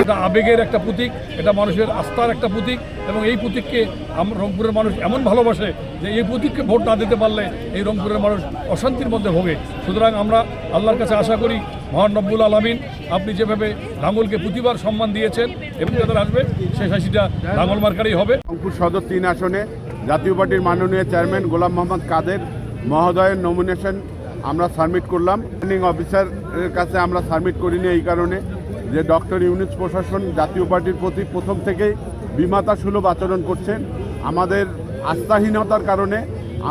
এটা আবেগের একটা প্রতীক এটা মানুষের আস্থার একটা প্রতীক এবং এই প্রতীককে আম- রংপুরের মানুষ এমন ভালোবাসে যে এই প্রতীককে ভোট না দিতে পারলে এই রংপুরের মানুষ অশান্তির মধ্যে ভোগে। সুতরাং আমরা আল্লাহর কাছে আশা করি মহান রব্বুল আলমিন আপনি যেভাবে লাঙ্গলকে প্রতিবার সম্মান দিয়েছেন এবং যাদের আসবে সেই হাসিটা লাঙ্গল মার্কারই হবে। রংপুর সদর তিন আসনে জাতীয় পার্টির মাননীয় চেয়ারম্যান গোলাম মোহাম্মদ কাদের মহোদয়ের নমিনেশন আমরা সাবমিট করলাম। রিটার্নিং অফিসারের কাছে আমরা সাবমিট করিনি এই কারণে। যে ডক্টর ইউনিট প্রশাসন জাতীয় পার্টির প্রতি প্রথম থেকেই বিমাতা সুলভ আচরণ করছেন। আমাদের আস্থাহীনতার কারণে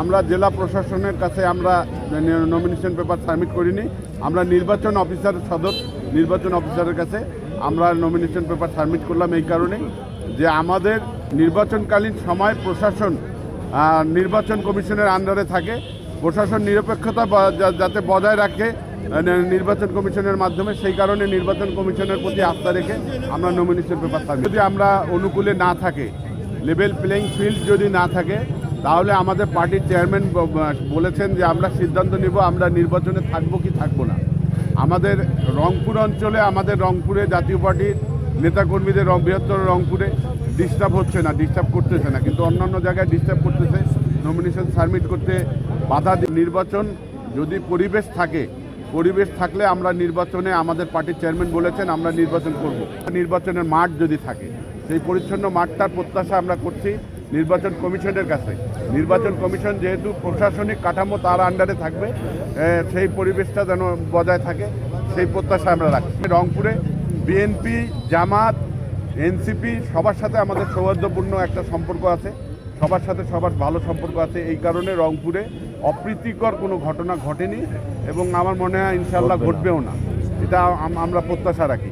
আমরা জেলা প্রশাসনের কাছে আমরা নমিনেশন পেপার সাবমিট করিনি। আমরা নির্বাচন অফিসার সদর নির্বাচন অফিসারের কাছে আমরা নমিনেশন পেপার সাবমিট করলাম এই কারণে যে আমাদের নির্বাচনকালীন সময় প্রশাসন নির্বাচন কমিশনের আন্ডারে থাকে। প্রশাসন নিরপেক্ষতা যাতে বজায় রাখে নির্বাচন কমিশনের মাধ্যমে, সেই কারণে নির্বাচন কমিশনের প্রতি আস্থা রেখে আমরা নমিনেশন পেপার সাবমিট যদি আমরা অনুকূলে না থাকে লেভেল প্লেইং ফিল্ড যদি না থাকে, তাহলে আমাদের পার্টির চেয়ারম্যান বলেছেন যে আমরা সিদ্ধান্ত নিব, আমরা নির্বাচনে থাকব কি থাকব না। আমাদের রংপুর অঞ্চলে, আমাদের রংপুরে জাতীয় পার্টির নেতাকর্মীদের বৃহত্তর রংপুরে ডিস্টার্ব হচ্ছে না ডিস্টার্ব করতেছে না। কিন্তু অন্যান্য জায়গায় ডিস্টার্ব করতেছে নমিনেশন সাবমিট করতে বাধা নির্বাচন যদি পরিবেশ থাকে, পরিবেশ থাকলে আমরা নির্বাচনে আমাদের পার্টির চেয়ারম্যান বলেছেন, আমরা নির্বাচন করব। নির্বাচনের মাঠ যদি থাকে, সেই পরিচ্ছন্ন মাঠটার প্রত্যাশা আমরা করছি নির্বাচন কমিশনের কাছে। নির্বাচন কমিশন যেহেতু প্রশাসনিক কাঠামো তার আন্ডারে থাকবে সেই পরিবেশটা যেন বজায় থাকে, সেই প্রত্যাশা আমরা রাখছি। রংপুরে বিএনপি, জামাত, এনসিপি সবার সাথে আমাদের সৌহার্দ্যপূর্ণ একটা সম্পর্ক আছে। সবার সাথে সবার ভালো সম্পর্ক আছে। এই কারণে রংপুরে অপ্রীতিকর কোনো ঘটনা ঘটেনি এবং আমার মনে হয় ইনশাল্লাহ ঘটবেও না। এটা আমরা প্রত্যাশা রাখি।